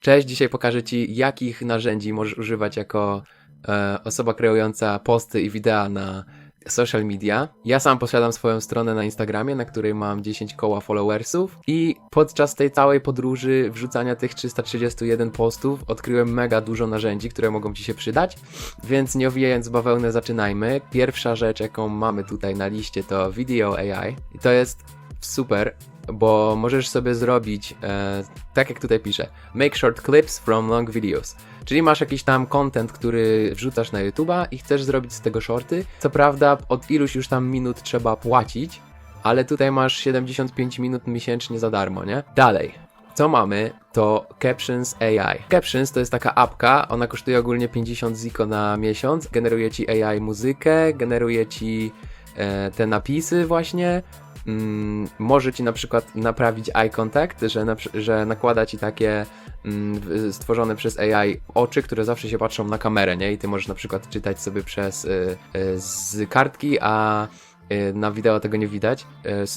Cześć, dzisiaj pokażę Ci, jakich narzędzi możesz używać jako e, osoba kreująca posty i wideo na social media. Ja sam posiadam swoją stronę na Instagramie, na której mam 10 koła followersów i podczas tej całej podróży wrzucania tych 331 postów odkryłem mega dużo narzędzi, które mogą Ci się przydać, więc nie owijając bawełnę zaczynajmy. Pierwsza rzecz, jaką mamy tutaj na liście to Video AI i to jest super, bo możesz sobie zrobić, e, tak jak tutaj piszę, make short clips from long videos. Czyli masz jakiś tam content, który wrzucasz na YouTube'a i chcesz zrobić z tego shorty. Co prawda, od iluś już tam minut trzeba płacić, ale tutaj masz 75 minut miesięcznie za darmo, nie? Dalej. Co mamy, to Captions AI. Captions to jest taka apka, ona kosztuje ogólnie 50 ziko na miesiąc, generuje ci AI muzykę, generuje ci e, te napisy właśnie, mm, może ci na przykład naprawić eye contact, że, na, że nakłada ci takie mm, stworzone przez AI oczy, które zawsze się patrzą na kamerę, nie? I ty możesz na przykład czytać sobie przez y, y, z kartki, a y, na wideo tego nie widać.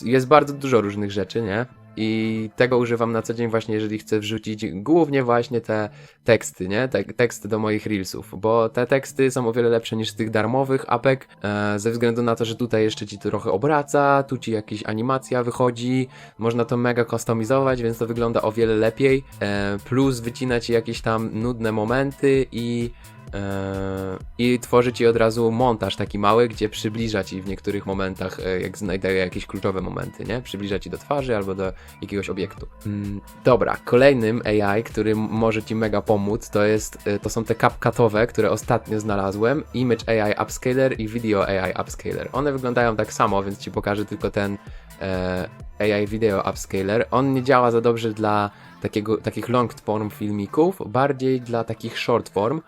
Y, Jest bardzo dużo różnych rzeczy, nie? I tego używam na co dzień właśnie, jeżeli chcę wrzucić głównie właśnie te teksty, nie? Te, teksty do moich reelsów, bo te teksty są o wiele lepsze niż tych darmowych apek, e, ze względu na to, że tutaj jeszcze ci to trochę obraca, tu ci jakaś animacja wychodzi, można to mega kustomizować, więc to wygląda o wiele lepiej, e, plus wycina ci jakieś tam nudne momenty i i tworzy ci od razu montaż taki mały, gdzie przybliża ci w niektórych momentach, e, jak znajduje jakieś kluczowe momenty, nie? Przybliża ci do twarzy albo do jakiegoś obiektu. Mm, dobra, kolejnym AI, który może ci mega pomóc, to jest, e, to są te CapCutowe, które ostatnio znalazłem, Image AI Upscaler i Video AI Upscaler. One wyglądają tak samo, więc ci pokażę tylko ten e, AI Video Upscaler. On nie działa za dobrze dla takiego, takich long form filmików, bardziej dla takich short form,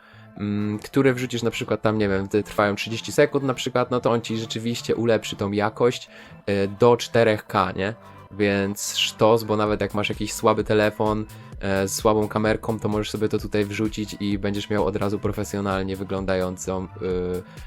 które wrzucisz na przykład tam, nie wiem, trwają 30 sekund na przykład, no to on ci rzeczywiście ulepszy tą jakość e, do 4K, nie? Więc sztos, bo nawet jak masz jakiś słaby telefon e, z słabą kamerką, to możesz sobie to tutaj wrzucić i będziesz miał od razu profesjonalnie wyglądającą y,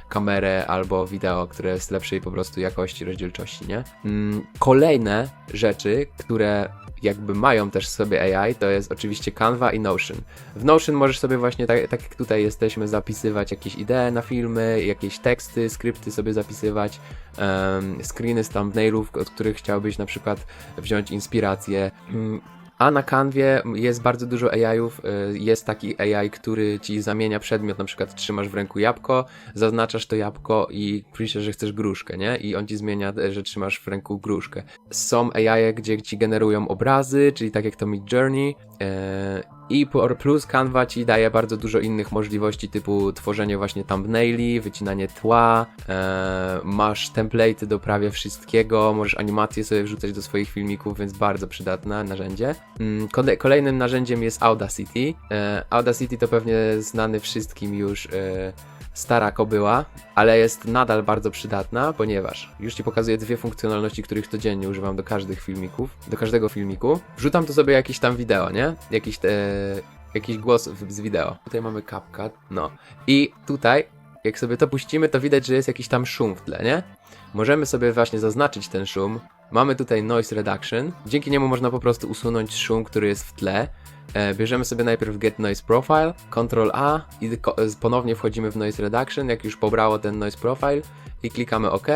kamerę albo wideo, które jest lepszej po prostu jakości, rozdzielczości, nie? Mm, kolejne rzeczy, które jakby mają też sobie AI, to jest oczywiście Canva i Notion. W Notion możesz sobie właśnie, tak, tak jak tutaj jesteśmy, zapisywać jakieś idee na filmy, jakieś teksty, skrypty sobie zapisywać, em, screeny z thumbnailów, od których chciałbyś na przykład wziąć inspirację. Mm, A na Canwie jest bardzo dużo AI-ów. y, Jest taki AI, który ci zamienia przedmiot, na przykład trzymasz w ręku jabłko, zaznaczasz to jabłko i piszesz, że chcesz gruszkę, nie? I on ci zmienia, e, że trzymasz w ręku gruszkę. Są AI, gdzie ci generują obrazy, czyli tak jak to Mid Journey. I plus Canva ci daje bardzo dużo innych możliwości, typu tworzenie właśnie thumbnaili, wycinanie tła, e, masz template'y do prawie wszystkiego, możesz animacje sobie wrzucać do swoich filmików, więc bardzo przydatne narzędzie. Mm, kole- Kolejnym narzędziem jest Audacity. E, Audacity to pewnie znany wszystkim już e, stara kobyła, ale jest nadal bardzo przydatna, ponieważ już Ci pokazuję dwie funkcjonalności, których codziennie używam do każdych filmików, do każdego filmiku. Wrzucam tu sobie jakieś tam wideo, nie? Jakiś, e, jakiś głos z wideo. Tutaj mamy CapCut, no. I tutaj, jak sobie to puścimy, to widać, że jest jakiś tam szum w tle, nie? Możemy sobie właśnie zaznaczyć ten szum. Mamy tutaj noise reduction. Dzięki niemu można po prostu usunąć szum, który jest w tle. E, bierzemy sobie najpierw Get Noise Profile, Ctrl A i ponownie wchodzimy w Noise Reduction, jak już pobrało ten Noise Profile i klikamy OK.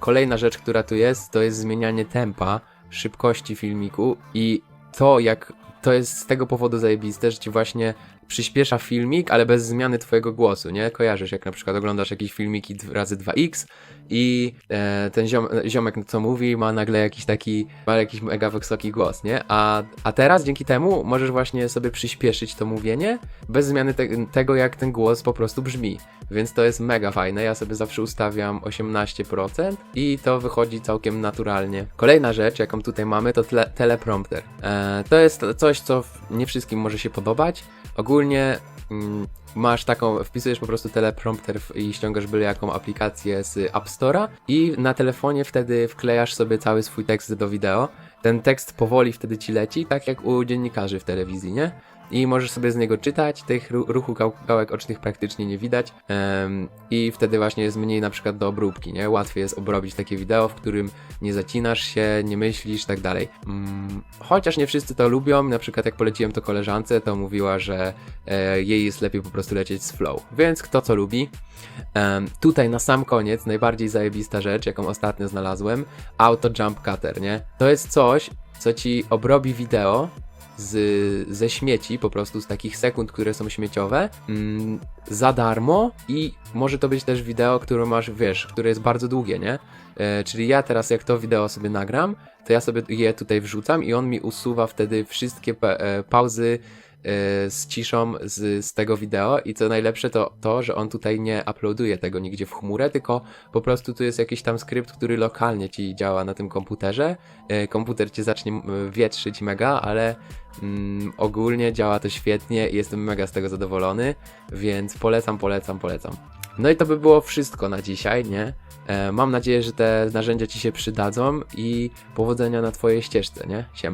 Kolejna rzecz, która tu jest, to jest zmienianie tempa, szybkości filmiku i to jak to jest z tego powodu zajebiste, że ci właśnie przyspiesza filmik, ale bez zmiany twojego głosu, nie? Kojarzysz, jak na przykład oglądasz jakieś filmiki razy 2x i e, ten ziom, ziomek, co mówi, ma nagle jakiś taki, ma jakiś mega wysoki głos, nie? A, a teraz dzięki temu możesz właśnie sobie przyspieszyć to mówienie bez zmiany te, tego, jak ten głos po prostu brzmi. Więc to jest mega fajne. Ja sobie zawsze ustawiam 18% i to wychodzi całkiem naturalnie. Kolejna rzecz, jaką tutaj mamy, to tle, teleprompter. E, to jest coś, co nie wszystkim może się podobać. Ogólnie mm, masz taką, wpisujesz po prostu teleprompter i ściągasz byle jaką aplikację z App Store'a i na telefonie wtedy wklejasz sobie cały swój tekst do wideo. Ten tekst powoli wtedy ci leci, tak jak u dziennikarzy w telewizji, nie? I możesz sobie z niego czytać, tych ru- ruchu gał- gałek ocznych praktycznie nie widać em, i wtedy właśnie jest mniej na przykład do obróbki, nie? Łatwiej jest obrobić takie wideo, w którym nie zacinasz się, nie myślisz, tak dalej. Mm, chociaż nie wszyscy to lubią, na przykład jak poleciłem to koleżance, to mówiła, że e, jej jest lepiej po prostu lecieć z flow, więc kto co lubi. Em, tutaj na sam koniec najbardziej zajebista rzecz, jaką ostatnio znalazłem, auto jump cutter, nie? To jest coś, co ci obrobi wideo z, ze śmieci, po prostu z takich sekund, które są śmieciowe, mm, za darmo i może to być też wideo, które masz, wiesz, które jest bardzo długie, nie? E, czyli ja teraz jak to wideo sobie nagram, to ja sobie je tutaj wrzucam i on mi usuwa wtedy wszystkie pa- e, pauzy z ciszą z, z tego wideo i co najlepsze to to, że on tutaj nie uploaduje tego nigdzie w chmurę, tylko po prostu tu jest jakiś tam skrypt, który lokalnie ci działa na tym komputerze. E, Komputer cię zacznie wietrzyć mega, ale mm, ogólnie działa to świetnie i jestem mega z tego zadowolony, więc polecam, polecam, polecam. No i to by było wszystko na dzisiaj, nie? E, mam nadzieję, że te narzędzia ci się przydadzą i powodzenia na twojej ścieżce, nie? Siema.